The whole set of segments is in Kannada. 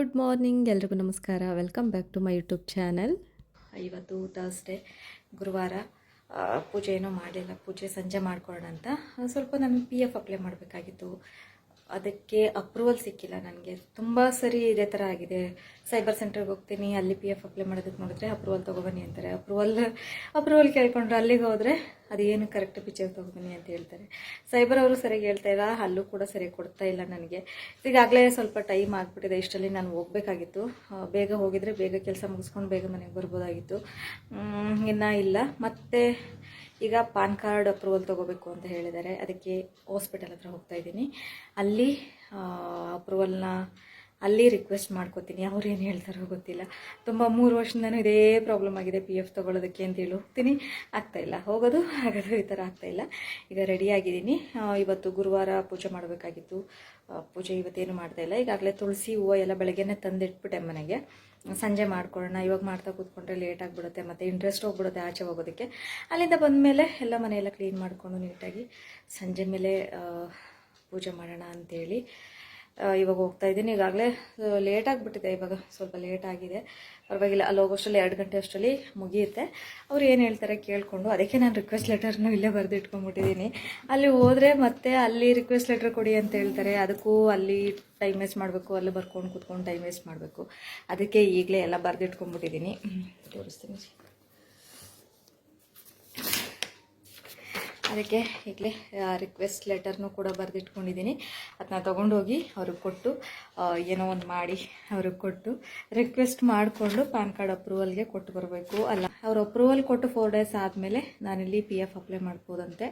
ಗುಡ್ ಮಾರ್ನಿಂಗ್, ಎಲ್ರಿಗೂ ನಮಸ್ಕಾರ. Welcome back to my YouTube channel ಇವತ್ತು ಥರ್ಸ್ಡೇ ಗುರುವಾರ ಪೂಜೆ ಏನೂ ಮಾಡಲಿಲ್ಲ ಪೂಜೆ ಸಂಜೆ ಮಾಡ್ಕೊಳ್ಳೋಣ ಅಂತ. ಸ್ವಲ್ಪ ನಾನು ಪಿ ಎಫ್ ಅಪ್ಲೈ ಮಾಡಬೇಕಾಗಿತ್ತು. ಅದಕ್ಕೆ ಅಪ್ರೂವಲ್ ಸಿಕ್ಕಿಲ್ಲ ನನಗೆ. ತುಂಬ ಸರಿ ಇದೇ ಥರ ಆಗಿದೆ. ಸೈಬರ್ ಸೆಂಟರ್ಗೆ ಹೋಗ್ತೀನಿ, ಅಲ್ಲಿ ಪಿ ಎಫ್ ಅಪ್ಲೈ ಮಾಡೋದಕ್ಕೆ ನೋಡಿದ್ರೆ ಅಪ್ರೂವಲ್ ತೊಗೊಬನ್ನಿ ಅಂತಾರೆ. ಅಪ್ರೂವಲ್ ಅಪ್ರೂವಲ್ ಕೇಳ್ಕೊಂಡ್ರೆ ಅಲ್ಲಿಗೆ ಹೋದರೆ ಅದೇನು ಕರೆಕ್ಟ್ ಪಿಕ್ಚರ್ ತೊಗೊಬನ್ನಿ ಅಂತ ಹೇಳ್ತಾರೆ. ಸೈಬರ್ ಅವರು ಸರಿಯಾಗಿ ಹೇಳ್ತಾ ಇಲ್ಲ, ಅಲ್ಲೂ ಕೂಡ ಸರಿಯಾಗಿ ಕೊಡ್ತಾ ಇಲ್ಲ ನನಗೆ. ಈಗಾಗಲೇ ಸ್ವಲ್ಪ ಟೈಮ್ ಆಗಿಬಿಟ್ಟಿದೆ, ಇಷ್ಟರಲ್ಲಿ ನಾನು ಹೋಗಬೇಕಾಗಿತ್ತು. ಬೇಗ ಹೋಗಿದರೆ ಬೇಗ ಕೆಲಸ ಮುಗಿಸ್ಕೊಂಡು ಬೇಗ ಮನೆಗೆ ಬರ್ಬೋದಾಗಿತ್ತು. ಇನ್ನೂ ಇಲ್ಲ. ಮತ್ತು ಈಗ ಪಾನ್ ಕಾರ್ಡ್ ಅಪ್ರೂವಲ್ ತೊಗೋಬೇಕು ಅಂತ ಹೇಳಿದ್ದಾರೆ. ಅದಕ್ಕೆ ಹಾಸ್ಪಿಟಲ್ ಹತ್ರ ಹೋಗ್ತಾ ಇದ್ದೀನಿ. ಅಲ್ಲಿ ಅಪ್ರೂವಲ್ನ ಅಲ್ಲಿ ರಿಕ್ವೆಸ್ಟ್ ಮಾಡ್ಕೋತೀನಿ. ಅವ್ರು ಏನು ಹೇಳ್ತಾರೋ ಗೊತ್ತಿಲ್ಲ. ತುಂಬ ಮೂರು ವರ್ಷದಿಂದನೂ ಇದೇ ಪ್ರಾಬ್ಲಮ್ ಆಗಿದೆ. ಪಿ ಎಫ್ ತೊಗೊಳೋದಕ್ಕೆ ಅಂತೇಳಿ ಹೋಗ್ತೀನಿ. ಆಗ್ತಾಯಿಲ್ಲ ಹೋಗೋದು, ಆಗೋದು ಈ ಥರ ಆಗ್ತಾಯಿಲ್ಲ ಈಗ ರೆಡಿಯಾಗಿದ್ದೀನಿ ಇವತ್ತು ಗುರುವಾರ ಪೂಜೆ ಮಾಡಬೇಕಾಗಿತ್ತು. ಪೂಜೆ ಇವತ್ತೇನು ಮಾಡ್ತಾ ಇಲ್ಲ. ಈಗಾಗಲೇ ತುಳಸಿ ಹೂವು ಎಲ್ಲ ಬೆಳಗ್ಗೆನೇ ತಂದಿಟ್ಬಿಟ್ಟೆ ಮನೆಗೆ. ಸಂಜೆ ಮಾಡ್ಕೊಳ್ಳೋಣ, ಇವಾಗ ಮಾಡ್ತಾ ಕೂತ್ಕೊಂಡ್ರೆ ಲೇಟ್ ಆಗಿಬಿಡುತ್ತೆ, ಮತ್ತು ಇಂಟ್ರೆಸ್ಟ್ ಹೋಗ್ಬಿಡುತ್ತೆ ಆಚೆ ಹೋಗೋದಕ್ಕೆ. ಅಲ್ಲಿಂದ ಬಂದಮೇಲೆ ಎಲ್ಲ ಮನೆಯೆಲ್ಲ ಕ್ಲೀನ್ ಮಾಡಿಕೊಂಡು ನೀಟಾಗಿ ಸಂಜೆ ಮೇಲೆ ಪೂಜೆ ಮಾಡೋಣ ಅಂಥೇಳಿ ಇವಾಗ ಹೋಗ್ತಾ ಇದ್ದೀನಿ. ಈಗಾಗಲೇ ಲೇಟ್ ಆಗಿಬಿಟ್ಟಿದೆ. ಇವಾಗ ಸ್ವಲ್ಪ ಲೇಟ್ ಆಗಿದೆ. ಪರವಾಗಿಲ್ಲ, ಅಲ್ಲಿ ಹೋಗೋಷ್ಟರಲ್ಲಿ ಎರಡು ಗಂಟೆ ಅಷ್ಟರಲ್ಲಿ ಮುಗಿಯುತ್ತೆ. ಅವ್ರು ಏನು ಹೇಳ್ತಾರೆ ಕೇಳಿಕೊಂಡು, ಅದಕ್ಕೆ ನಾನು ರಿಕ್ವೆಸ್ಟ್ ಲೆಟರ್ನು ಇಲ್ಲೇ ಬರೆದು ಇಟ್ಕೊಂಡ್ಬಿಟ್ಟಿದ್ದೀನಿ ಅಲ್ಲಿ ಹೋದರೆ ಮತ್ತೆ ಅಲ್ಲಿ ರಿಕ್ವೆಸ್ಟ್ ಲೆಟರ್ ಕೊಡಿ ಅಂತ ಹೇಳ್ತಾರೆ. ಅದಕ್ಕೂ ಅಲ್ಲಿ ಟೈಮ್ ವೇಸ್ಟ್ ಮಾಡಬೇಕು, ಅಲ್ಲಿ ಬರ್ಕೊಂಡು ಕೂತ್ಕೊಂಡು ಟೈಮ್ ವೇಸ್ಟ್ ಮಾಡಬೇಕು. ಅದಕ್ಕೆ ಈಗಲೇ ಎಲ್ಲ ಬರೆದಿಟ್ಕೊಂಡ್ಬಿಟ್ಟಿದ್ದೀನಿ. ತೋರಿಸ್ತೀನಿ. ಅದಕ್ಕೆ ಈಗಲೇ ರಿಕ್ವೆಸ್ಟ್ ಲೆಟರ್ನೂ ಕೂಡ ಬರೆದಿಟ್ಕೊಂಡಿದ್ದೀನಿ ಅದನ್ನ ತೊಗೊಂಡೋಗಿ ಅವ್ರಿಗೆ ಕೊಟ್ಟು ಏನೋ ಒಂದು ಮಾಡಿ ಅವ್ರಿಗೆ ಕೊಟ್ಟು ರಿಕ್ವೆಸ್ಟ್ ಮಾಡಿಕೊಂಡು ಪ್ಯಾನ್ ಕಾರ್ಡ್ ಅಪ್ರೂವಲ್ಗೆ ಕೊಟ್ಟು ಬರಬೇಕು. ಅಲ್ಲ, ಅವ್ರು ಅಪ್ರೂವಲ್ ಕೊಟ್ಟು ಫೋರ್ ಡೇಸ್ ಆದಮೇಲೆ ನಾನಿಲ್ಲಿ ಪಿ ಎಫ್ ಅಪ್ಲೈ ಮಾಡ್ಬೋದಂತೆ.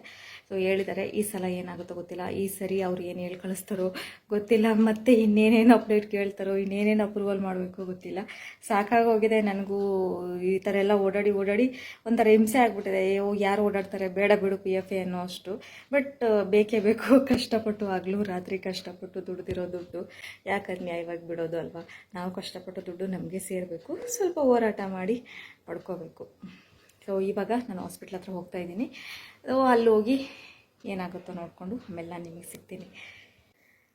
ಸೊ ಹೇಳಿದ್ದಾರೆ ಈ ಸಲ ಏನಾಗುತ್ತೋ ಗೊತ್ತಿಲ್ಲ. ಈ ಸರಿ ಅವ್ರು ಏನು ಹೇಳಿ ಕಳಿಸ್ತಾರೋ ಗೊತ್ತಿಲ್ಲ. ಮತ್ತು ಇನ್ನೇನೇನು ಅಪ್ಡೇಟ್ ಕೇಳ್ತಾರೋ, ಇನ್ನೇನೇನು ಅಪ್ರೂವಲ್ ಮಾಡಬೇಕು ಗೊತ್ತಿಲ್ಲ. ಸಾಕಾಗೋಗಿದೆ. ನನಗೂ ಈ ಥರ ಎಲ್ಲ ಓಡಾಡಿ ಓಡಾಡಿ ಒಂಥರ ಹಿಂಸೆ ಆಗ್ಬಿಟ್ಟಿದೆ. ಅಯ್ಯೋ, ಯಾರು ಓಡಾಡ್ತಾರೆ? ಬೇಡ ಬಿಡು ಪಿ ಅನ್ನೋ ಅಷ್ಟು. ಬಟ್ ಬೇಕೇ ಬೇಕು. ಕಷ್ಟಪಟ್ಟು ಆಗಲೂ ರಾತ್ರಿ ಕಷ್ಟಪಟ್ಟು ದುಡ್ದಿರೋ ದುಡ್ಡು. ಯಾಕೆ ನ್ಯಾಯವಾಗಿ ಬಿಡೋದು ಅಲ್ವಾ? ನಾವು ಕಷ್ಟಪಟ್ಟು ದುಡ್ಡು ನಮಗೆ ಸೇರಬೇಕು. ಸ್ವಲ್ಪ ಹೋರಾಟ ಮಾಡಿ ಪಡ್ಕೋಬೇಕು. ಸೊ ಇವಾಗ ನಾನು ಹಾಸ್ಪಿಟ್ಲ್ ಹತ್ರ ಹೋಗ್ತಾ ಇದ್ದೀನಿ. ಸೊ ಅಲ್ಲಿ ಹೋಗಿ ಏನಾಗುತ್ತೋ ನೋಡಿಕೊಂಡು ಆಮೇಲೆ ನಾನು ನಿಮಗೆ ಸಿಗ್ತೀನಿ.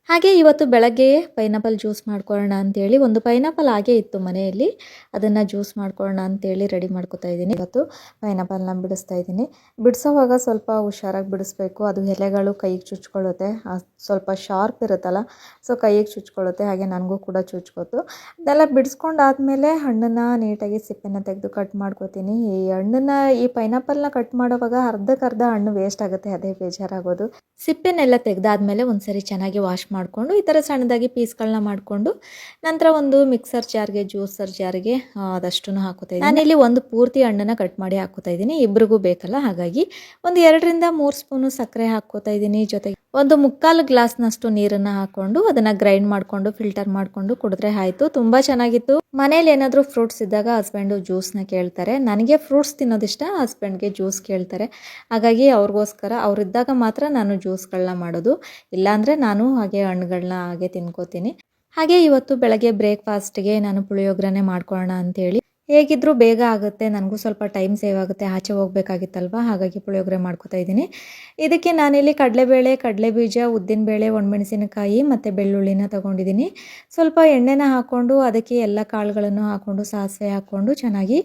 ಹಾಗೆ ಇವತ್ತು ಬೆಳಗ್ಗೆಯೇ ಪೈನಾಪಲ್ ಜ್ಯೂಸ್ ಮಾಡ್ಕೊಳ್ಳೋಣ ಅಂತೇಳಿ ಒಂದು ಪೈನಾಪಲ್ ಹಾಗೆ ಇತ್ತು ಮನೆಯಲ್ಲಿ. ಅದನ್ನು ಜ್ಯೂಸ್ ಮಾಡ್ಕೊಳ್ಳೋಣ ಅಂತೇಳಿ ರೆಡಿ ಮಾಡ್ಕೊತಾ ಇದ್ದೀನಿ. ಇವತ್ತು ಪೈನಾಪಲ್ನ ಬಿಡಿಸ್ತಾ ಇದ್ದೀನಿ. ಬಿಡಿಸೋವಾಗ ಸ್ವಲ್ಪ ಹುಷಾರಾಗಿ ಬಿಡಿಸ್ಬೇಕು. ಅದು ಎಲೆಗಳು ಕೈಗೆ ಚುಚ್ಕೊಳ್ಳುತ್ತೆ. ಸ್ವಲ್ಪ ಶಾರ್ಪ್ ಇರುತ್ತಲ್ಲ ಸೊ ಕೈಗೆ ಚುಚ್ಕೊಳ್ಳುತ್ತೆ. ಹಾಗೆ ನನಗೂ ಕೂಡ ಚುಚ್ಕೊತು. ಅದೆಲ್ಲ ಬಿಡಿಸ್ಕೊಂಡಾದ್ಮೇಲೆ ಹಣ್ಣನ್ನು ನೀಟಾಗಿ ಸಿಪ್ಪೆನ ತೆಗೆದು ಕಟ್ ಮಾಡ್ಕೋತೀನಿ. ಈ ಹಣ್ಣನ್ನು, ಈ ಪೈನಾಪಲ್ನ ಕಟ್ ಮಾಡೋವಾಗ ಅರ್ಧಕ್ಕರ್ಧ ಹಣ್ಣು ವೇಸ್ಟ್ ಆಗುತ್ತೆ. ಅದೇ ಬೇಜಾರಾಗೋದು. ಸಿಪ್ಪೆನೆಲ್ಲ ತೆಗೆದಾದ್ಮೇಲೆ ಒಂದ್ಸರಿ ಚೆನ್ನಾಗಿ ವಾಶ್ ಮಾಡಿಕೊಂಡು ಈ ಥರ ಸಣ್ಣದಾಗಿ ಪೀಸ್ಗಳನ್ನ ಮಾಡಿಕೊಂಡು ನಂತರ ಒಂದು ಮಿಕ್ಸರ್ ಜಾರ್ಗೆ, ಜ್ಯೂಸರ್ ಜಾರ್ಗೆ ಅದಷ್ಟನ್ನು ಹಾಕೋತಾ ಇದ್ದೀನಿ. ನಾನಿಲ್ಲಿ ಒಂದು ಪೂರ್ತಿ ಹಣ್ಣನ್ನು ಕಟ್ ಮಾಡಿ ಹಾಕೋತಾ ಇದ್ದೀನಿ. ಇಬ್ರಿಗೂ ಬೇಕಲ್ಲ, ಹಾಗಾಗಿ ಒಂದು ಎರಡರಿಂದ ಮೂರು ಸ್ಪೂನು ಸಕ್ಕರೆ ಹಾಕೋತಾ ಇದ್ದೀನಿ ಜೊತೆಗೆ. ಒಂದು ಮುಕ್ಕಾಲು ಗ್ಲಾಸ್ನಷ್ಟು ನೀರನ್ನು ಹಾಕೊಂಡು ಅದನ್ನ ಗ್ರೈಂಡ್ ಮಾಡಿಕೊಂಡು, ಫಿಲ್ಟರ್ ಮಾಡಿಕೊಂಡು ಕುಡಿದ್ರೆ ಆಯಿತು. ತುಂಬ ಚೆನ್ನಾಗಿತ್ತು. ಮನೇಲಿ ಏನಾದರೂ ಫ್ರೂಟ್ಸ್ ಇದ್ದಾಗ ಹಸ್ಬೆಂಡು ಜ್ಯೂಸ್ನ ಕೇಳ್ತಾರೆ. ನನಗೆ ಫ್ರೂಟ್ಸ್ ತಿನ್ನೋದಿಷ್ಟ, ಹಸ್ಬೆಂಡ್ಗೆ ಜ್ಯೂಸ್ ಕೇಳ್ತಾರೆ. ಹಾಗಾಗಿ ಅವ್ರಿಗೋಸ್ಕರ, ಅವರಿದ್ದಾಗ ಮಾತ್ರ ನಾನು ಜ್ಯೂಸ್ಗಳನ್ನ ಮಾಡೋದು. ಇಲ್ಲಾಂದರೆ ನಾನು ಹಾಗೆ ಹಣ್ಣುಗಳನ್ನ ಹಾಗೆ ತಿನ್ಕೋತೀನಿ. ಹಾಗೆ ಇವತ್ತು ಬೆಳಗ್ಗೆ ಬ್ರೇಕ್ಫಾಸ್ಟ್ಗೆ ನಾನು ಪುಳಿಯೋಗರೆ ಮಾಡ್ಕೊಳ್ಳೋಣ ಅಂತೇಳಿ ಹೇಗಿದ್ರೂ ಬೇಗ ಆಗುತ್ತೆ. ನನಗೂ ಸ್ವಲ್ಪ ಟೈಮ್ ಸೇವ್ ಆಗುತ್ತೆ. ಆಚೆ ಹೋಗ್ಬೇಕಾಗಿತ್ತಲ್ವ? ಹಾಗಾಗಿ ಪುಳಿಯೋಗರೆ ಮಾಡ್ಕೋತಾ ಇದ್ದೀನಿ. ಇದಕ್ಕೆ ನಾನಿಲ್ಲಿ ಕಡಲೆಬೇಳೆ, ಕಡಲೆಬೀಜ, ಉದ್ದಿನಬೇಳೆ, ಒಣಮೆಣಸಿನಕಾಯಿ ಮತ್ತು ಬೆಳ್ಳುಳ್ಳಿನ ತೊಗೊಂಡಿದ್ದೀನಿ. ಸ್ವಲ್ಪ ಎಣ್ಣೆನ ಹಾಕ್ಕೊಂಡು ಅದಕ್ಕೆ ಎಲ್ಲ ಕಾಳುಗಳನ್ನು ಹಾಕ್ಕೊಂಡು ಸಾಸಿವೆ ಹಾಕ್ಕೊಂಡು ಚೆನ್ನಾಗಿ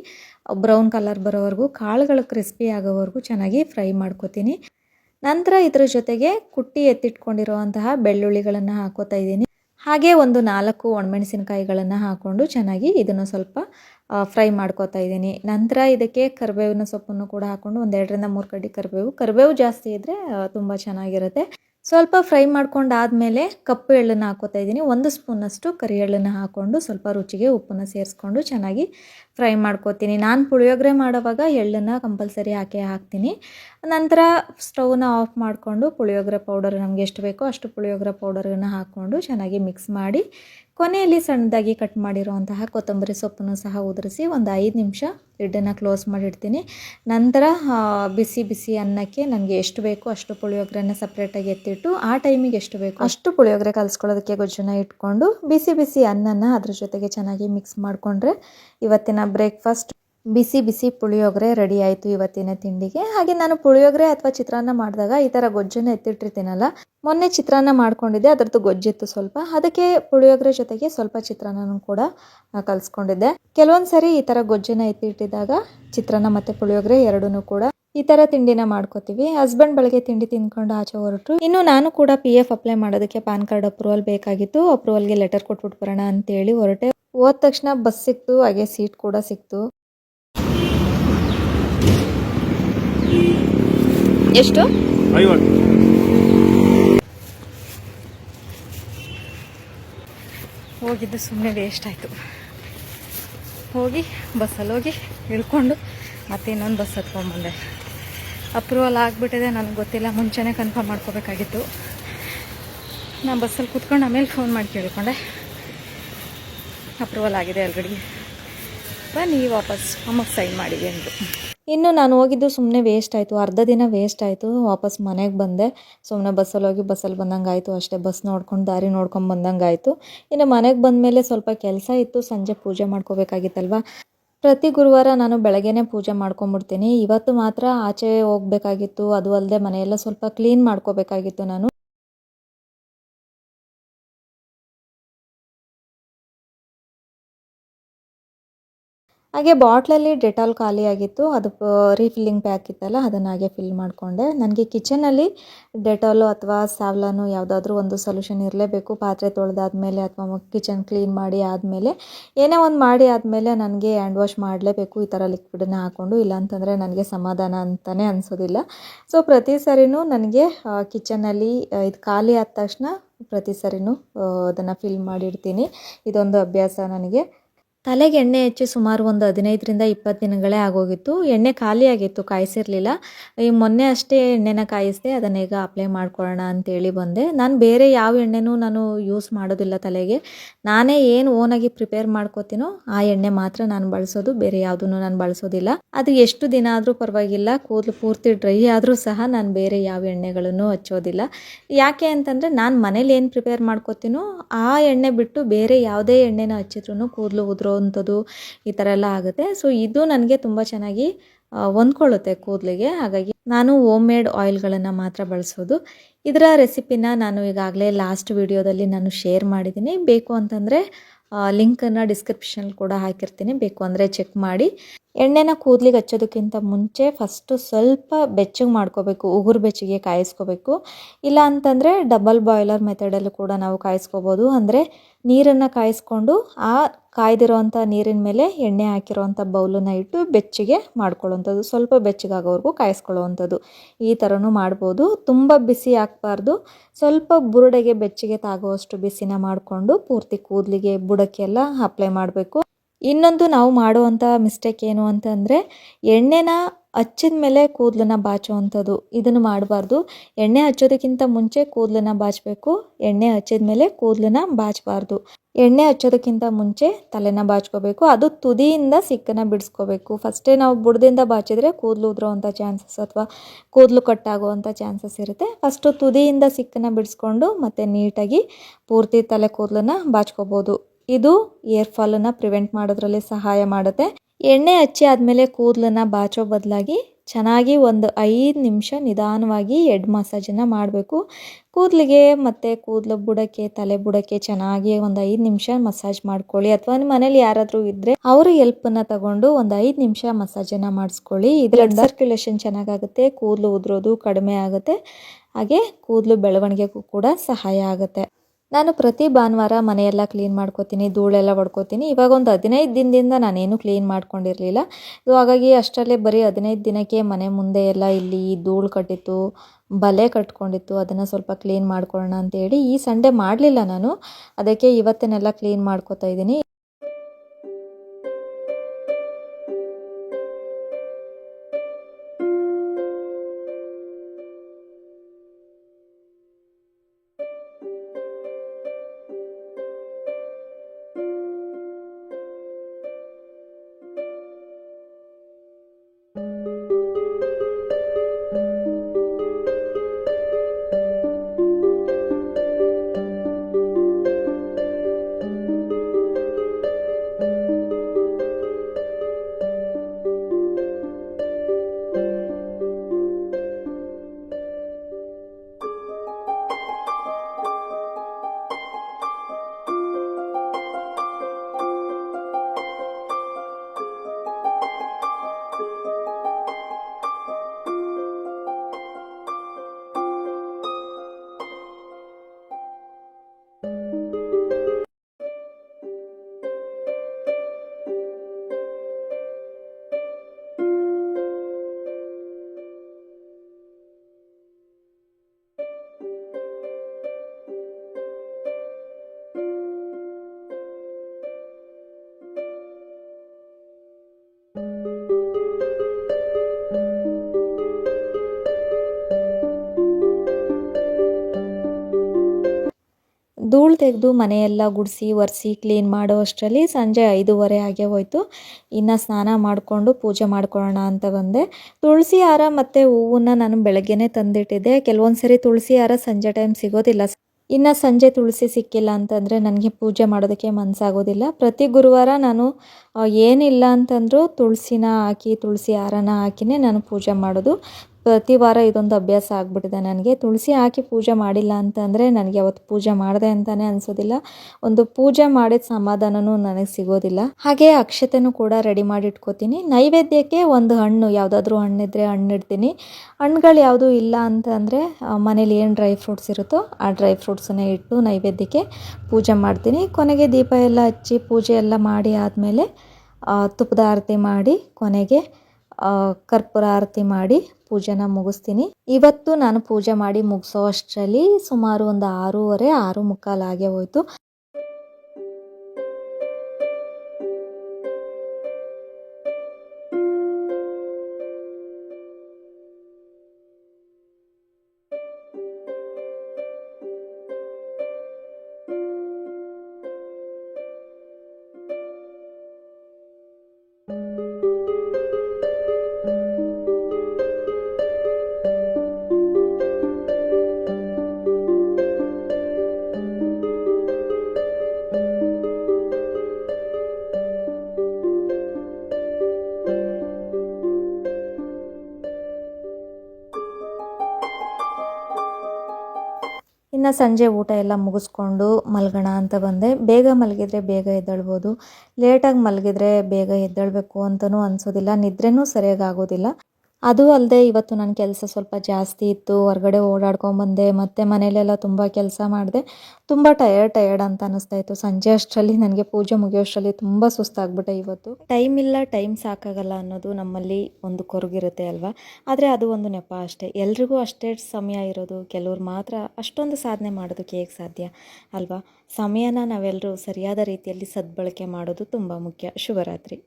ಬ್ರೌನ್ ಕಲರ್ ಬರೋವರೆಗೂ, ಕಾಳುಗಳು ಕ್ರಿಸ್ಪಿ ಆಗೋವರೆಗೂ ಚೆನ್ನಾಗಿ ಫ್ರೈ ಮಾಡ್ಕೊತೀನಿ. ನಂತರ ಇದ್ರ ಜೊತೆಗೆ ಕುಟ್ಟಿ ಎತ್ತಿಟ್ಕೊಂಡಿರುವಂತಹ ಬೆಳ್ಳುಳ್ಳಿಗಳನ್ನು ಹಾಕೋತಾ ಇದ್ದೀನಿ. ಹಾಗೆ ಒಂದು ನಾಲ್ಕು ಒಣಮೆಣಸಿನಕಾಯಿಗಳನ್ನು ಹಾಕ್ಕೊಂಡು ಚೆನ್ನಾಗಿ ಇದನ್ನು ಸ್ವಲ್ಪ ಫ್ರೈ ಮಾಡ್ಕೋತಾ ಇದ್ದೀನಿ. ನಂತರ ಇದಕ್ಕೆ ಕರಿಬೇವಿನ ಸೊಪ್ಪನ್ನು ಕೂಡ ಹಾಕ್ಕೊಂಡು ಒಂದು ಎರಡರಿಂದ ಮೂರು ಕಡ್ಡಿ ಕರಿಬೇವು. ಕರಿಬೇವು ಜಾಸ್ತಿ ಇದ್ದರೆ ತುಂಬ ಚೆನ್ನಾಗಿರುತ್ತೆ. ಸ್ವಲ್ಪ ಫ್ರೈ ಮಾಡ್ಕೊಂಡಾದ್ಮೇಲೆ ಕಪ್ಪು ಎಳ್ಳನ್ನು ಹಾಕೋತಾ ಇದ್ದೀನಿ. ಒಂದು ಸ್ಪೂನಷ್ಟು ಕರಿ ಎಳ್ಳನ್ನು ಹಾಕ್ಕೊಂಡು ಸ್ವಲ್ಪ ರುಚಿಗೆ ಉಪ್ಪನ್ನು ಸೇರಿಸ್ಕೊಂಡು ಚೆನ್ನಾಗಿ ಫ್ರೈ ಮಾಡ್ಕೋತೀನಿ. ನಾನು ಪುಳಿಯೋಗರೆ ಮಾಡೋವಾಗ ಎಳ್ಳನ್ನು ಕಂಪಲ್ಸರಿ ಹಾಕೇ ಹಾಕ್ತೀನಿ. ನಂತರ ಸ್ಟವ್ನ ಆಫ್ ಮಾಡಿಕೊಂಡು ಪುಳಿಯೋಗರೆ ಪೌಡರ್ ನಮಗೆ ಎಷ್ಟು ಬೇಕೋ ಅಷ್ಟು ಪುಳಿಯೋಗರೆ ಪೌಡರನ್ನು ಹಾಕ್ಕೊಂಡು ಚೆನ್ನಾಗಿ ಮಿಕ್ಸ್ ಮಾಡಿ ಕೊನೆಯಲ್ಲಿ ಸಣ್ಣದಾಗಿ ಕಟ್ ಮಾಡಿರುವಂತಹ ಕೊತ್ತಂಬರಿ ಸೊಪ್ಪನ್ನು ಸಹ ಉದುರಿಸಿ ಒಂದು ಐದು ನಿಮಿಷ ಲಿಡ್ಡನ್ನು ಕ್ಲೋಸ್ ಮಾಡಿಡ್ತೀನಿ. ನಂತರ ಬಿಸಿ ಬಿಸಿ ಅನ್ನಕ್ಕೆ ನನಗೆ ಎಷ್ಟು ಬೇಕೋ ಅಷ್ಟು ಪುಳಿಯೋಗರೆನ ಸಪ್ರೇಟಾಗಿ ಎತ್ತಿಟ್ಟು ಆ ಟೈಮಿಗೆ ಎಷ್ಟು ಬೇಕು ಅಷ್ಟು ಪುಳಿಯೋಗರೆ ಕಲಿಸ್ಕೊಳ್ಳೋದಕ್ಕೆ ಗೊಜ್ಜನ್ನ ಇಟ್ಕೊಂಡು ಬಿಸಿ ಬಿಸಿ ಅನ್ನನ ಅದ್ರ ಜೊತೆಗೆ ಚೆನ್ನಾಗಿ ಮಿಕ್ಸ್ ಮಾಡಿಕೊಂಡ್ರೆ ಇವತ್ತಿನ ಬ್ರೇಕ್ಫಾಸ್ಟ್ ಬಿಸಿ ಬಿಸಿ ಪುಳಿಯೋಗರೆ ರೆಡಿ ಆಯಿತು ಇವತ್ತಿನ ತಿಂಡಿಗೆ. ಹಾಗೆ ನಾನು ಪುಳಿಯೋಗರೆ ಅಥವಾ ಚಿತ್ರಾನ್ನ ಮಾಡಿದಾಗ ಈ ಥರ ಗೊಜ್ಜನ್ನು ಎತ್ತಿಟ್ಟಿರ್ತೀನಲ್ಲ, ಮೊನ್ನೆ ಚಿತ್ರಾನ್ನ ಮಾಡ್ಕೊಂಡಿದ್ದೆ, ಅದರದ್ದು ಗೊಜ್ಜಿತ್ತು ಸ್ವಲ್ಪ. ಅದಕ್ಕೆ ಪುಳಿಯೋಗರೆ ಜೊತೆಗೆ ಸ್ವಲ್ಪ ಚಿತ್ರಾನ್ನನೂ ಕೂಡ ಕಲಿಸ್ಕೊಂಡಿದ್ದೆ. ಕೆಲವೊಂದು ಸರಿ ಈ ಥರ ಗೊಜ್ಜನ್ನ ಎತ್ತಿಟ್ಟಿದ್ದಾಗ ಚಿತ್ರಾನ್ನ ಮತ್ತು ಪುಳಿಯೋಗರೆ ಎರಡೂ ಕೂಡ ಈ ಥರ ತಿಂಡಿನ ಮಾಡ್ಕೋತೀವಿ. ಹಸ್ಬೆಂಡ್ ಬೆಳಗ್ಗೆ ತಿಂಡಿ ತಿಂದ್ಕೊಂಡು ಆಚೆ ಹೊರಟು ಇನ್ನು ನಾನು ಕೂಡ ಪಿ ಎಫ್ ಅಪ್ಲೈ ಮಾಡೋದಕ್ಕೆ ಪ್ಯಾನ್ ಕಾರ್ಡ್ ಅಪ್ರೂವಲ್ ಬೇಕಾಗಿತ್ತು. ಅಪ್ರೂವಲ್ಗೆ ಲೆಟರ್ ಕೊಟ್ಬಿಟ್ಟು ಬರೋಣ ಅಂತೇಳಿ ಹೊರಟೆ. ಹೋದ ತಕ್ಷಣ ಬಸ್ ಸಿಕ್ತು, ಹಾಗೆ ಸೀಟ್ ಕೂಡ ಸಿಕ್ತು. ಎಷ್ಟು? ಐವತ್ತು. ಹೋಗಿದ್ದು ಸುಮ್ಮನೆ ವೇಸ್ಟ್ ಆಯಿತು. ಹೋಗಿ ಬಸ್ಸಲ್ಲಿ ಹೋಗಿ ಇಳ್ಕೊಂಡು ಮತ್ತೆ ಇನ್ನೊಂದು ಬಸ್ ಹತ್ಕೊಂಡ್ಬಂದೆ. ಅಪ್ರೂವಲ್ ಆಗಿಬಿಟ್ಟಿದೆ ನನಗೆ ಗೊತ್ತಿಲ್ಲ ಮುಂಚೆನೇ ಕನ್ಫರ್ಮ್ ಮಾಡ್ಕೋಬೇಕಾಗಿತ್ತು. ನಾನು ಬಸ್ಸಲ್ಲಿ ಕೂತ್ಕೊಂಡು ಆಮೇಲೆ ಫೋನ್ ಮಾಡಿ ಕೇಳಿಕೊಂಡೆ. ಅಪ್ರೂವಲ್ ಆಗಿದೆ ಆಲ್ರೆಡಿ ಬನ್ನಿ ವಾಪಸ್ ಅಮ್ಮಗೆ ಸೈನ್ ಮಾಡಿದೆ ಅಂದರು ಇನ್ನು ನಾನು ಹೋಗಿದ್ದು ಸುಮ್ಮನೆ ವೇಸ್ಟ್ ಆಯಿತು. ಅರ್ಧ ದಿನ ವೇಸ್ಟ್ ಆಯಿತು. ವಾಪಸ್ ಮನೆಗೆ ಬಂದೆ. ಸುಮ್ಮನೆ ಬಸ್ಸಲ್ಲಿ ಹೋಗಿ ಬಸ್ಸಲ್ಲಿ ಬಂದಂಗೆ ಆಯಿತು ಅಷ್ಟೇ ಬಸ್ ನೋಡ್ಕೊಂಡು, ದಾರಿ ನೋಡ್ಕೊಂಡು ಬಂದಂಗೆ ಆಯಿತು ಇನ್ನು ಮನೆಗೆ ಬಂದ ಮೇಲೆ ಸ್ವಲ್ಪ ಕೆಲಸ ಇತ್ತು. ಸಂಜೆ ಪೂಜೆ ಮಾಡ್ಕೋಬೇಕಾಗಿತ್ತಲ್ವ? ಪ್ರತಿ ಗುರುವಾರ ನಾನು ಬೆಳಗ್ಗೆನೇ ಪೂಜೆ ಮಾಡ್ಕೊಂಬಿಡ್ತೀನಿ. ಇವತ್ತು ಮಾತ್ರ ಆಚೆ ಹೋಗಬೇಕಾಗಿತ್ತು. ಅದು ಅಲ್ಲದೆ ಮನೆಯೆಲ್ಲ ಸ್ವಲ್ಪ ಕ್ಲೀನ್ ಮಾಡ್ಕೋಬೇಕಾಗಿತ್ತು ನಾನು. ಹಾಗೆ ಬಾಟ್ಲಲ್ಲಿ ಡೆಟಾಲ್ ಖಾಲಿಯಾಗಿತ್ತು ಅದು ರೀಫಿಲ್ಲಿಂಗ್ ಪ್ಯಾಕ್ ಇತ್ತಲ್ಲ, ಅದನ್ನು ಹಾಗೆ ಫಿಲ್ ಮಾಡಿಕೊಂಡೆ. ನನಗೆ ಕಿಚನಲ್ಲಿ ಡೆಟಾಲು ಅಥವಾ ಸ್ಯಾವ್ಲಾನು ಯಾವುದಾದ್ರೂ ಒಂದು ಸೊಲ್ಯೂಷನ್ ಇರಲೇಬೇಕು. ಪಾತ್ರೆ ತೊಳೆದಾದ್ಮೇಲೆ ಅಥವಾ ಕಿಚನ್ ಕ್ಲೀನ್ ಮಾಡಿ ಆದಮೇಲೆ, ಏನೇ ಒಂದು ಮಾಡಿ ಆದಮೇಲೆ ನನಗೆ ಹ್ಯಾಂಡ್ ವಾಶ್ ಮಾಡಲೇಬೇಕು. ಈ ಥರ ಲಿಕ್ವಿಡನ್ನ ಹಾಕ್ಕೊಂಡು ಇಲ್ಲಾಂತಂದರೆ ನನಗೆ ಸಮಾಧಾನ ಅಂತಲೇ ಅನಿಸೋದಿಲ್ಲ. ಸೊ ಪ್ರತಿ ಸರಿನೂ ನನಗೆ ಕಿಚನಲ್ಲಿ ಇದು ಖಾಲಿ ಆದ ತಕ್ಷಣ ಪ್ರತಿ ಸರಿನೂ ಅದನ್ನು ಫಿಲ್ ಮಾಡಿಡ್ತೀನಿ. ಇದೊಂದು ಅಭ್ಯಾಸ ನನಗೆ. ತಲೆಗೆ ಎಣ್ಣೆ ಹಚ್ಚಿ ಸುಮಾರು ಒಂದು ಹದಿನೈದರಿಂದ ಇಪ್ಪತ್ತು ದಿನಗಳೇ ಆಗೋಗಿತ್ತು. ಎಣ್ಣೆ ಖಾಲಿಯಾಗಿತ್ತು, ಕಾಯಿಸಿರಲಿಲ್ಲ. ಈ ಮೊನ್ನೆ ಅಷ್ಟೇ ಎಣ್ಣೆನ ಕಾಯಿಸಿದೆ ಅದನ್ನ ಈಗ ಅಪ್ಲೈ ಮಾಡ್ಕೊಳ್ಳೋಣ ಅಂತೇಳಿ ಬಂದೆ. ನಾನು ಬೇರೆ ಯಾವ ಎಣ್ಣೆನೂ ನಾನು ಯೂಸ್ ಮಾಡೋದಿಲ್ಲ ತಲೆಗೆ. ನಾನೇ ಏನು ಓನಾಗಿ ಪ್ರಿಪೇರ್ ಮಾಡ್ಕೋತೀನೋ ಆ ಎಣ್ಣೆ ಮಾತ್ರ ನಾನು ಬಳಸೋದು, ಬೇರೆ ಯಾವುದನ್ನು ನಾನು ಬಳಸೋದಿಲ್ಲ. ಅದು ಎಷ್ಟು ದಿನ ಆದರೂ ಪರವಾಗಿಲ್ಲ, ಕೂದಲು ಪೂರ್ತಿ ಡ್ರೈ ಆದರೂ ಸಹ ನಾನು ಬೇರೆ ಯಾವ ಎಣ್ಣೆಗಳನ್ನು ಹಚ್ಚೋದಿಲ್ಲ. ಯಾಕೆ ಅಂತಂದರೆ ನಾನು ಮನೇಲಿ ಏನು ಪ್ರಿಪೇರ್ ಮಾಡ್ಕೋತೀನೋ ಆ ಎಣ್ಣೆ ಬಿಟ್ಟು ಬೇರೆ ಯಾವುದೇ ಎಣ್ಣೆನ ಹಚ್ಚಿದ್ರು ಕೂದಲು ಉದುರೋವಂಥದ್ದು ಈ ಥರ ಎಲ್ಲ ಆಗುತ್ತೆ. ಸೊ ಇದು ನನಗೆ ತುಂಬ ಚೆನ್ನಾಗಿ ಹೊಂದ್ಕೊಳ್ಳುತ್ತೆ ಕೂದಲಿಗೆ. ಹಾಗಾಗಿ ನಾನು ಹೋಮ್ ಮೇಡ್ ಆಯಿಲ್ಗಳನ್ನು ಮಾತ್ರ ಬಳಸೋದು. ಇದರ ರೆಸಿಪಿನ ನಾನು ಈಗಾಗಲೇ ಲಾಸ್ಟ್ ವಿಡಿಯೋದಲ್ಲಿ ನಾನು ಶೇರ್ ಮಾಡಿದ್ದೀನಿ. ಬೇಕು ಅಂತಂದರೆ ಲಿಂಕನ್ನು ಡಿಸ್ಕ್ರಿಪ್ಷನಲ್ಲಿ ಕೂಡ ಹಾಕಿರ್ತೀನಿ. ಬೇಕು ಅಂದರೆ ಚೆಕ್ ಮಾಡಿ. ಎಣ್ಣೆನ ಕೂದಲಿಗೆ ಹಚ್ಚೋದಕ್ಕಿಂತ ಮುಂಚೆ ಫಸ್ಟು ಸ್ವಲ್ಪ ಬೆಚ್ಚಗೆ ಮಾಡ್ಕೋಬೇಕು, ಉಗುರು ಬೆಚ್ಚಗೆ ಕಾಯಿಸ್ಕೋಬೇಕು. ಇಲ್ಲ ಅಂತಂದರೆ ಡಬಲ್ ಬಾಯ್ಲರ್ ಮೆಥಡಲ್ಲೂ ಕೂಡ ನಾವು ಕಾಯಿಸ್ಕೋಬೋದು. ಅಂದರೆ ನೀರನ್ನು ಕಾಯಿಸ್ಕೊಂಡು ಆ ಕಾಯ್ದಿರೋವಂಥ ನೀರಿನ ಮೇಲೆ ಎಣ್ಣೆ ಹಾಕಿರೋವಂಥ ಬೌಲನ್ನು ಇಟ್ಟು ಬೆಚ್ಚಗೆ ಮಾಡ್ಕೊಳ್ಳೋವಂಥದ್ದು ಸ್ವಲ್ಪ ಬೆಚ್ಚಗಾಗೋವರೆಗೂ ಕಾಯಿಸ್ಕೊಳ್ಳೋವಂಥದ್ದು. ಈ ಥರನೂ ಮಾಡ್ಬೋದು. ತುಂಬ ಬಿಸಿ ಹಾಕ್ಬಾರ್ದು ಸ್ವಲ್ಪ ಬುರುಡೆಗೆ ಬೆಚ್ಚಗೆ ತಾಗುವಷ್ಟು ಬಿಸಿನ ಮಾಡಿಕೊಂಡು ಪೂರ್ತಿ ಕೂದಲಿಗೆ ಬುಡಕ್ಕೆಲ್ಲ ಅಪ್ಲೈ ಮಾಡಬೇಕು. ಇನ್ನೊಂದು ನಾವು ಮಾಡುವಂಥ ಮಿಸ್ಟೇಕ್ ಏನು ಅಂತಂದರೆ, ಎಣ್ಣೆನ ಹಚ್ಚಿದ ಮೇಲೆ ಕೂದಲನ್ನ ಬಾಚುವಂಥದ್ದು. ಇದನ್ನು ಮಾಡಬಾರ್ದು. ಎಣ್ಣೆ ಹಚ್ಚೋದಕ್ಕಿಂತ ಮುಂಚೆ ಕೂದಲನ್ನ ಬಾಚಬೇಕು. ಎಣ್ಣೆ ಹಚ್ಚಿದ ಮೇಲೆ ಕೂದಲನ್ನ ಬಾಚಬಾರ್ದು. ಎಣ್ಣೆ ಹಚ್ಚೋದಕ್ಕಿಂತ ಮುಂಚೆ ತಲೆನ ಬಾಚ್ಕೋಬೇಕು. ಅದು ತುದಿಯಿಂದ ಸಿಕ್ಕನ್ನು ಬಿಡಿಸ್ಕೋಬೇಕು. ಫಸ್ಟೇ ನಾವು ಬುಡದಿಂದ ಬಾಚಿದ್ರೆ ಕೂದಲು ಉದುರೋವಂಥ ಚಾನ್ಸಸ್ ಅಥವಾ ಕೂದಲು ಕಟ್ಟಾಗುವಂಥ ಚಾನ್ಸಸ್ ಇರುತ್ತೆ. ಫಸ್ಟು ತುದಿಯಿಂದ ಸಿಕ್ಕನ್ನು ಬಿಡಿಸ್ಕೊಂಡು ಮತ್ತು ನೀಟಾಗಿ ಪೂರ್ತಿ ತಲೆ ಕೂದಲನ್ನ ಬಾಚ್ಕೋಬೋದು. ಇದು ಏರ್ ಫಾಲನ್ನು ಪ್ರಿವೆಂಟ್ ಮಾಡೋದ್ರಲ್ಲಿ ಸಹಾಯ ಮಾಡುತ್ತೆ. ಎಣ್ಣೆ ಹಚ್ಚಿ ಆದಮೇಲೆ ಕೂದಲನ್ನ ಬಾಚೋ ಬದಲಾಗಿ ಚೆನ್ನಾಗಿ ಒಂದು ಐದು ನಿಮಿಷ ನಿಧಾನವಾಗಿ ಎಡ್ ಮಸಾಜನ್ನು ಮಾಡಬೇಕು. ಕೂದಲಿಗೆ ಮತ್ತು ಕೂದಲು ಬುಡಕ್ಕೆ, ತಲೆ ಬುಡಕ್ಕೆ ಚೆನ್ನಾಗಿ ಒಂದು ಐದು ನಿಮಿಷ ಮಸಾಜ್ ಮಾಡ್ಕೊಳ್ಳಿ. ಅಥವಾ ನಿಮ್ಮ ಮನೇಲಿ ಯಾರಾದರೂ ಇದ್ದರೆ ಅವರ ಹೆಲ್ಪನ್ನು ತಗೊಂಡು ಒಂದು ಐದು ನಿಮಿಷ ಮಸಾಜನ್ನು ಮಾಡಿಸ್ಕೊಳ್ಳಿ. ಇದ್ರಲ್ಲಿ ಸರ್ಕ್ಯುಲೇಷನ್ ಚೆನ್ನಾಗಾಗುತ್ತೆ, ಕೂದಲು ಉದುರೋದು ಕಡಿಮೆ ಆಗುತ್ತೆ. ಹಾಗೆ ಕೂದಲು ಬೆಳವಣಿಗೆಗೂ ಕೂಡ ಸಹಾಯ ಆಗುತ್ತೆ. ನಾನು ಪ್ರತಿ ಭಾನುವಾರ ಮನೆಯೆಲ್ಲ ಕ್ಲೀನ್ ಮಾಡ್ಕೋತೀನಿ, ಧೂಳೆಲ್ಲ ಹೊಡ್ಕೋತೀನಿ ಇವಾಗ ಒಂದು ಹದಿನೈದು ದಿನದಿಂದ ನಾನೇನು ಕ್ಲೀನ್ ಮಾಡ್ಕೊಂಡಿರಲಿಲ್ಲ. ಸೊ ಹಾಗಾಗಿ ಅಷ್ಟರಲ್ಲೇ ಬರೀ ಹದಿನೈದು ದಿನಕ್ಕೆ ಮನೆ ಮುಂದೆ ಎಲ್ಲ ಇಲ್ಲಿ ಧೂಳು ಕಟ್ಟಿತ್ತು, ಬಲೆ ಕಟ್ಕೊಂಡಿತ್ತು. ಅದನ್ನು ಸ್ವಲ್ಪ ಕ್ಲೀನ್ ಮಾಡ್ಕೊಳ್ಳೋಣ ಅಂತೇಳಿ ಈ ಸಂಡೇ ಮಾಡಲಿಲ್ಲ ನಾನು. ಅದಕ್ಕೆ ಇವತ್ತನ್ನೆಲ್ಲ ಕ್ಲೀನ್ ಮಾಡ್ಕೋತಾ ಇದ್ದೀನಿ. ತೆಗೆದು ಮನೆಯೆಲ್ಲ ಗುಡಿಸಿ, ಒರೆಸಿ ಕ್ಲೀನ್ ಮಾಡೋ ಅಷ್ಟರಲ್ಲಿ ಸಂಜೆ ಐದೂವರೆ ಆಗೇ ಹೋಯ್ತು. ಇನ್ನು ಸ್ನಾನ ಮಾಡಿಕೊಂಡು ಪೂಜೆ ಮಾಡ್ಕೊಳ್ಳೋಣ ಅಂತ ಬಂದೆ. ತುಳಸಿ ಹಾರ ಮತ್ತು ಹೂವನ್ನು ನಾನು ಬೆಳಗ್ಗೆನೇ ತಂದಿಟ್ಟಿದ್ದೆ. ಕೆಲವೊಂದು ಸರಿ ತುಳಸಿ ಹಾರ ಸಂಜೆ ಟೈಮ್ ಸಿಗೋದಿಲ್ಲ. ಇನ್ನು ಸಂಜೆ ತುಳಸಿ ಸಿಕ್ಕಿಲ್ಲ ಅಂತಂದರೆ ನನಗೆ ಪೂಜೆ ಮಾಡೋದಕ್ಕೆ ಮನಸ್ಸಾಗೋದಿಲ್ಲ ಪ್ರತಿ ಗುರುವಾರ ನಾನು ಏನಿಲ್ಲ ಅಂತಂದರೂ ತುಳಸಿನ ಹಾಕಿ, ತುಳಸಿ ಹಾರನ ಹಾಕಿನೇ ನಾನು ಪೂಜೆ ಮಾಡೋದು. ಪ್ರತಿ ವಾರ ಇದೊಂದು ಅಭ್ಯಾಸ ಆಗಿಬಿಟ್ಟಿದೆ ನನಗೆ. ತುಳಸಿ ಹಾಕಿ ಪೂಜೆ ಮಾಡಿಲ್ಲ ಅಂತಂದರೆ ನನಗೆ ಅವತ್ತು ಪೂಜೆ ಮಾಡಿದೆ ಅಂತಲೇ ಅನಿಸೋದಿಲ್ಲ. ಒಂದು ಪೂಜೆ ಮಾಡಿದ ಸಮಾಧಾನವೂ ನನಗೆ ಸಿಗೋದಿಲ್ಲ. ಹಾಗೆ ಅಕ್ಷತೆನೂ ಕೂಡ ರೆಡಿ ಮಾಡಿ ಇಟ್ಕೋತೀನಿ ನೈವೇದ್ಯಕ್ಕೆ ಒಂದು ಹಣ್ಣು, ಯಾವುದಾದ್ರೂ ಹಣ್ಣಿದ್ರೆ ಹಣ್ಣು ಇಡ್ತೀನಿ. ಹಣ್ಣುಗಳು ಯಾವುದೂ ಇಲ್ಲ ಅಂತಂದರೆ ಮನೇಲಿ ಏನು ಡ್ರೈ ಫ್ರೂಟ್ಸ್ ಇರುತ್ತೋ ಆ ಡ್ರೈ ಫ್ರೂಟ್ಸನ್ನೇ ಇಟ್ಟು ನೈವೇದ್ಯಕ್ಕೆ ಪೂಜೆ ಮಾಡ್ತೀನಿ. ಕೊನೆಗೆ ದೀಪ ಎಲ್ಲ ಹಚ್ಚಿ ಪೂಜೆ ಎಲ್ಲ ಮಾಡಿ ಆದಮೇಲೆ ತುಪ್ಪದ ಆರತಿ ಮಾಡಿ ಕೊನೆಗೆ ಕರ್ಪೂರ ಆರತಿ ಮಾಡಿ ಪೂಜೆನ ಮುಗಿಸ್ತೀನಿ. ಇವತ್ತು ನಾನು ಪೂಜೆ ಮಾಡಿ ಮುಗಿಸೋ ಅಷ್ಟರಲ್ಲಿ ಸುಮಾರು ಒಂದು ಆರೂವರೆ, ಆರು ಮುಕ್ಕಾಲು ಆಗೇ ಹೋಯ್ತು. ಸಂಜೆ ಊಟ ಎಲ್ಲ ಮುಗಿಸ್ಕೊಂಡು ಮಲ್ಗೋಣ ಅಂತ ಬಂದೆ. ಬೇಗ ಮಲಗಿದ್ರೆ ಬೇಗ ಎದ್ದೇಳ್ಬೋದು. ಲೇಟಾಗಿ ಮಲಗಿದ್ರೆ ಬೇಗ ಎದ್ದೇಳಬೇಕು ಅಂತಲೂ ಅನಿಸೋದಿಲ್ಲ. ನಿದ್ರೆನೂ ಸರಿಯಾಗಿ ಆಗೋದಿಲ್ಲ. ಅದು ಅಲ್ಲದೆ ಇವತ್ತು ನನ್ನ ಕೆಲಸ ಸ್ವಲ್ಪ ಜಾಸ್ತಿ ಇತ್ತು. ಹೊರಗಡೆ ಓಡಾಡ್ಕೊಂಬಂದೆ, ಮತ್ತು ಮನೇಲೆಲ್ಲ ತುಂಬ ಕೆಲಸ ಮಾಡಿದೆ. ತುಂಬ ಟಯರ್ಡ್ ಟಯರ್ಡ್ ಅಂತ ಅನ್ನಿಸ್ತಾ ಇತ್ತು. ಸಂಜೆ ಅಷ್ಟರಲ್ಲಿ ನನಗೆ ಪೂಜೆ ಮುಗಿಯೋಷ್ಟರಲ್ಲಿ ತುಂಬ ಸುಸ್ತಾಗ್ಬಿಟ್ಟೆ ಇವತ್ತು. ಟೈಮ್ ಇಲ್ಲ, ಟೈಮ್ ಸಾಕಾಗಲ್ಲ ಅನ್ನೋದು ನಮ್ಮಲ್ಲಿ ಒಂದು ಕೊರಗಿರುತ್ತೆ ಅಲ್ವಾ? ಆದರೆ ಅದು ಒಂದು ನೆಪ ಅಷ್ಟೇ. ಎಲ್ರಿಗೂ ಅಷ್ಟೇ ಸಮಯ ಇರೋದು, ಕೆಲವ್ರು ಮಾತ್ರ ಅಷ್ಟೊಂದು ಸಾಧನೆ ಮಾಡೋದಕ್ಕೆ ಹೇಗೆ ಸಾಧ್ಯ ಅಲ್ವಾ? ಸಮಯನ ನಾವೆಲ್ಲರೂ ಸರಿಯಾದ ರೀತಿಯಲ್ಲಿ ಸದ್ಬಳಕೆ ಮಾಡೋದು ತುಂಬ ಮುಖ್ಯ. ಶುಭರಾತ್ರಿ.